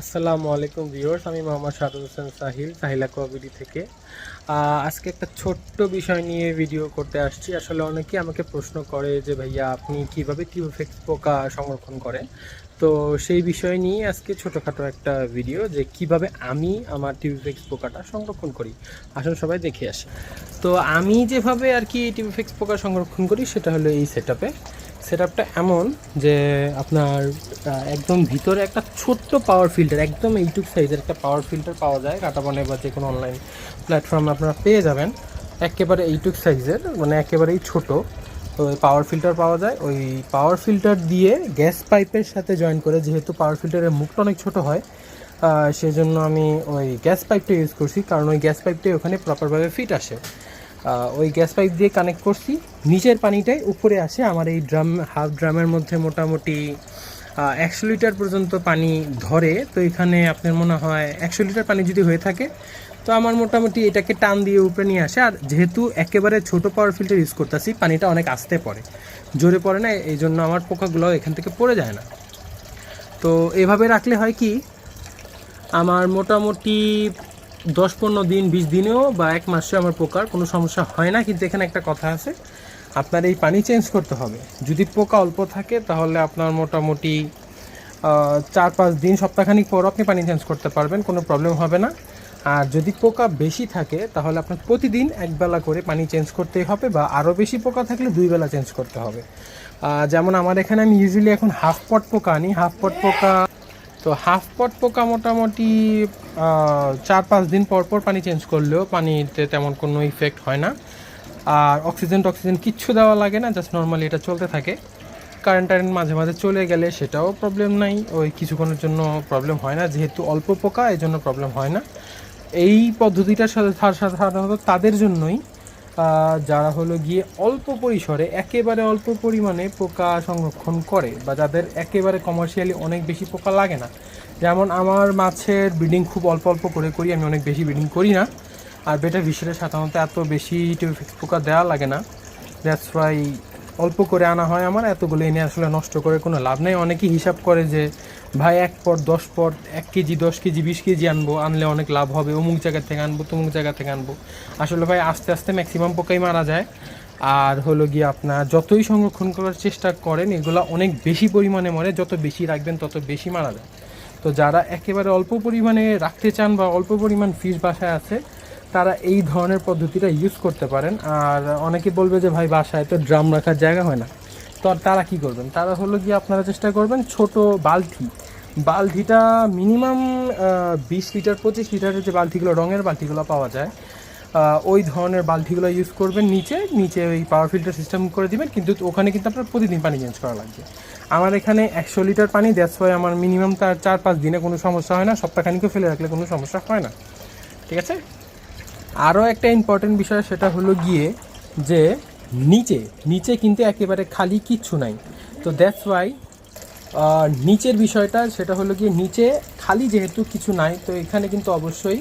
আসসালামু আলাইকুম ভিউয়ার্স, আমি মোহাম্মদ সাদুল হোসেন সাহিল, সাহিলা কোয়াবিডি থেকে। আজকে একটা ছোট্ট বিষয় নিয়ে ভিডিও করতে আসছি। আসলে অনেকেই আমাকে প্রশ্ন করে যে, ভাইয়া, আপনি কীভাবে টিউফেক্স পোকা সংরক্ষণ করেন? তো সেই বিষয় নিয়ে আজকে ছোটোখাটো একটা ভিডিও যে, কীভাবে আমি আমার টিউফেক্স পোকাটা সংরক্ষণ করি। আসলে সবাই দেখে আসি। তো আমি যেভাবে আর কি টিউফেক্স পোকা সংরক্ষণ করি, সেটা হলো এই সেটআপে সেটআপটা এমন যে আপনার একদম ভিতরে একটা ছোট্ট পাওয়ার ফিল্টার একদম এইটুক সাইজের একটা পাওয়ার ফিল্টার পাওয়া যায় কাটাবনে বা যে কোনো অনলাইন প্ল্যাটফর্মে আপনারা পেয়ে যাবেন। একেবারে এইটুক সাইজের মানে একেবারেই ছোট। তো ওই পাওয়ার ফিল্টার পাওয়া যায়। ওই পাওয়ার ফিল্টার দিয়ে গ্যাস পাইপের সাথে জয়েন করে, যেহেতু পাওয়ার ফিল্টারের মুখটা অনেক ছোট হয় সেজন্য আমি ওই গ্যাস পাইপটা ইউজ করছি। কারণ ওই গ্যাস পাইপটাই ওখানে প্রপারভাবে ফিট আসে। ওই গ্যাস পাইপ দিয়ে কানেক্ট করছি। নিচের পানিটাই উপরে আসে। আমার এই ড্রাম হাফ ড্রামের মধ্যে মোটামুটি একশো লিটার পর্যন্ত পানি ধরে। তো এখানে আপনার মনে হয় একশো লিটার পানি যদি হয়ে থাকে, তো আমার মোটামুটি এটাকে টান দিয়ে উপরে নিয়ে আসে। আর যেহেতু একেবারে ছোট পাওয়ার ফিল্টার ইউজ করতেছি, পানিটা অনেক আস্তে পড়ে। জোরে পড়ে না এই জন্য আমার পোকাগুলো এখান থেকে পড়ে যায় না। তো এভাবে রাখলে হয় কি, আমার মোটামুটি দশ পনেরো দিন, বিশ দিনেও বা এক মাসেও আমার পোকার কোনো সমস্যা হয় না, কিন্তু এখানে একটা কথা আছে। আপনার এই পানি চেঞ্জ করতে হবে। যদি পোকা অল্প থাকে, তাহলে আপনার মোটামুটি চার পাঁচ দিন, সপ্তাহখানিক পর আপনি পানি চেঞ্জ করতে পারবেন, কোনো প্রবলেম হবে না। আর যদি পোকা বেশি থাকে, তাহলে আপনার প্রতিদিন একবেলা করে পানি চেঞ্জ করতেই হবে বা আরও বেশি পোকা থাকলে দুই বেলা চেঞ্জ করতে হবে। যেমন আমার এখানে আমি ইউজুয়ালি এখন হাফ পট পোকা আনি। হাফ পট পোকা তো হাফ পট পোকা মোটামুটি চার পাঁচ দিন পর পর পানি চেঞ্জ করলেও পানিতে তেমন কোনো ইফেক্ট হয় না। আর অক্সিজেন টক্সিজেন কিচ্ছু দেওয়া লাগে না জাস্ট নর্মালি এটা চলতে থাকে। কারেন্ট টারেন্ট মাঝে মাঝে চলে গেলে সেটাও প্রবলেম নাই, ওই কিছুক্ষণের জন্য প্রবলেম হয় না, যেহেতু অল্প পোকা এই জন্য প্রবলেম হয় না। এই সা- সাধারণত তাদের জন্যই যারা হলো গিয়ে অল্প পরিসরে, একেবারে অল্প পরিমাণে পোকা সংরক্ষণ করে বা যাদের একেবারে কমার্শিয়ালি অনেক বেশি পোকা লাগে না। যেমন আমার মাছের ব্রিডিং খুব অল্প অল্প করে করি, আমি অনেক বেশি ব্রিডিং করি না। আর বেটা ভিসেরে সাধারণত এত বেশি টিউফিক্স পোকা দেওয়া লাগে না। দ্যাটস ওয়াই অল্প করে আনা হয় আমার, এতগুলো এনে আসলে নষ্ট করে কোনো লাভ নেই। অনেকেই হিসাব করে যে, ভাই, এক পট, দশ পট, এক কেজি, দশ কেজি, বিশ কেজি আনব, আনলে অনেক লাভ হবে, অমুক জায়গা থেকে আনব, তমুক জায়গা থেকে আনব। আসলে ভাই, আস্তে আস্তে ম্যাক্সিমাম পোকাই মারা যায়। আর হলো গিয়ে আপনার যতই সংরক্ষণ করার চেষ্টা করেন, এগুলো অনেক বেশি পরিমাণে মরে, যত বেশি রাখবেন, তত বেশি মারা যায়। তো যারা একেবারে অল্প পরিমাণে রাখতে চান বা অল্প পরিমাণ ফিস বাসায় আছে তারা এই ধরনের পদ্ধতিটা ইউজ করতে পারেন। আর অনেকে বলবে যে, ভাই, বাসায় তো ড্রাম রাখার জায়গা হয় না। তো তারা কি করবেন? তারা হলো গিয়ে আপনারা চেষ্টা করবেন ছোট বালতি। বালতিটা মিনিমাম বিশ লিটার, পঁচিশ লিটারের যে বালতিগুলো, রঙের বালতিগুলো পাওয়া যায় ওই ধরনের বালতিগুলো ইউজ করবেন নিচে। নিচে ওই পাওয়ার ফিল্টার সিস্টেম করে দিবেন। কিন্তু ওখানে কিন্তু আপনার প্রতিদিন পানি চেঞ্জ করা লাগবে। আমার এখানে একশো লিটার পানি দ্যাটস ওয়াই আমার মিনিমাম তার চার পাঁচ দিনে কোনো সমস্যা হয় না। সপ্তাহখানিকেও ফেলে রাখলে কোনো সমস্যা হয় না। ঠিক আছে? আরও একটা ইম্পর্টেন্ট বিষয় সেটা হলো গিয়ে যে নিচে নিচে কিন্তু একেবারে খালি কিচ্ছু নাই। তো দ্যাটস ওয়াই নিচের বিষয়টা সেটা হলো গিয়ে নিচে খালি যেহেতু কিছু নাই, তো এখানে কিন্তু অবশ্যই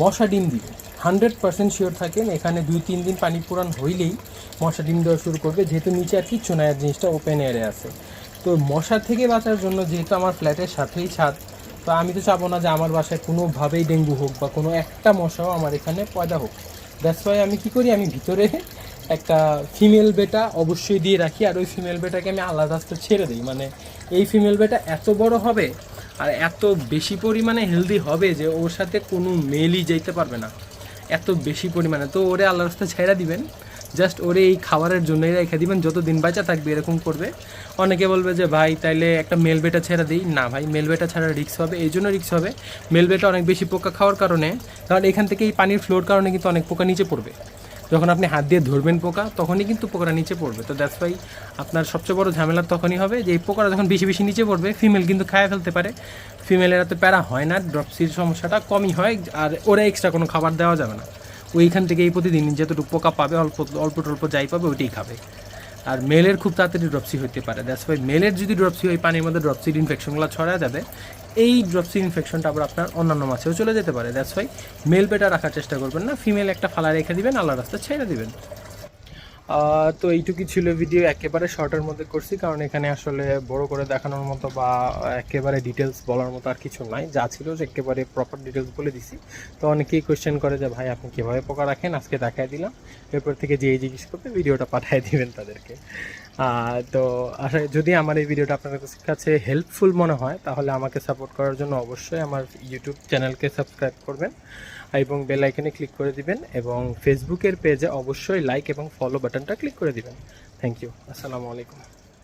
মশা ডিম দিবে। হান্ড্রেড পার্সেন্ট শিওর থাকেন, এখানে দুই তিন দিন পানি পুরান হইলেই মশা ডিম দেওয়া শুরু করবে, যেহেতু নিচে আর কিচ্ছু নাই আর জিনিসটা ওপেন এয়ারে আছে। তো মশা থেকে বাঁচার জন্য যেহেতু আমার ফ্ল্যাটের সাথেই ছাদ তো আমি তো চাবো না যে আমার বাসায় কোনোভাবেই ডেঙ্গু হোক বা কোনো একটা মশাও আমার এখানে পয়দা হোক। দ্যাটস ওয়াই আমি কি করি? আমি ভিতরে একটা ফিমেল বেটা অবশ্যই দিয়ে রাখি আর ওই ফিমেল বেটাকে আমি আলাদা রাস্তা ছেড়ে দিই। মানে এই ফিমেল বেটা এত বড় হবে আর এত বেশি পরিমাণে হেলদি হবে যে ওর সাথে কোনো মেলই যেতে পারবে না। এত বেশি পরিমাণে। তো ওরে আল্লাহ রাস্তা ছেড়ে দিবেন। জাস্ট ওরে এই খাবারের জন্যই রেখে দিবেন, যত দিন বাঁচা থাকবে এরকম করবে। অনেকে বলবে যে, ভাই, তাইলে একটা মেল বেটা ছেড়ে দিই। না, ভাই মেল বেটা ছাড়া রিক্স হবে, এই জন্য রিক্স হবে। মেল বেটা অনেক বেশি পোকা খাওয়ার কারণে, কারণ এখান থেকে এই পানির ফ্লোর কারণে কিন্তু অনেক পোকা নিচে পড়বে। যখন আপনি হাত দিয়ে ধরবেন পোকা, তখনই কিন্তু পোকাটা নিচে পড়বে। তো দ্যাটস ওয়াই আপনার সবচেয়ে বড় ঝামেলা তখনই হবে যে, এই পোকাটা যখন বেশি বেশি নিচে পড়বে ফিমেল কিন্তু খায় ফেলতে পারে। ফিমেলের এত প্যারা হয় না ড্রপসির সমস্যাটা কমই হয়, আর ওরা এক্সট্রা কোনো খাবার দেওয়া যাবে না। ওইখান থেকেই প্রতিদিন যতটুকু পোকা পাবে, অল্প অল্প টল্প যাই পাবে, ওইটাই খাবে। আর মেলের খুব তাড়াতাড়ি ড্রপসি হতে পারে। দ্যাটস ওয়াই মেলের যদি ড্রপসি হয়, পানির মধ্যে ড্রপসির ইনফেকশনগুলো ছড়া যাবে, এই ড্রপসি ইনফেকশনটা আবার আপনার অন্যান্য মাছেও চলে যেতে পারে। দ্যাটস ওয়াই মেল পেটা রাখার চেষ্টা করবেন না। ফিমেল একটা ফালা রেখে দিবেন আলাদা রাস্তা ছেড়ে দিবেন। তো এইটুকুই ছিল ভিডিও একেবারে শর্টের মধ্যে করছি, কারণ এখানে আসলে বড় করে দেখানোর মতো বা একেবারে ডিটেলস বলার মতো আর কিছু নাই। যা ছিল যে একেবারে প্রপার ডিটেলস বলে দিছি। তো অনেকেই কোয়েশ্চেন করে যে, ভাই, আপনি কীভাবে পোকা রাখেন? আজকে দেখায় দিলাম। এরপর থেকে যে এই জিজ্ঞেস করতে ভিডিওটা পাঠিয়ে দিবেন তাদেরকে। তো আশা যদি আমার এই ভিডিওটা আপনাদের কাছে হেল্পফুল মনে হয়, তাহলে আমাকে সাপোর্ট করার জন্য অবশ্যই আমার ইউটিউব চ্যানেলকে সাবস্ক্রাইব করবেন এবং বেল আইকনে ক্লিক করে দিবেন এবং ফেসবুকের পেজে অবশ্যই লাইক এবং ফলো বাটনটা ক্লিক করে দিবেন। থ্যাংক ইউ আসসালামু আলাইকুম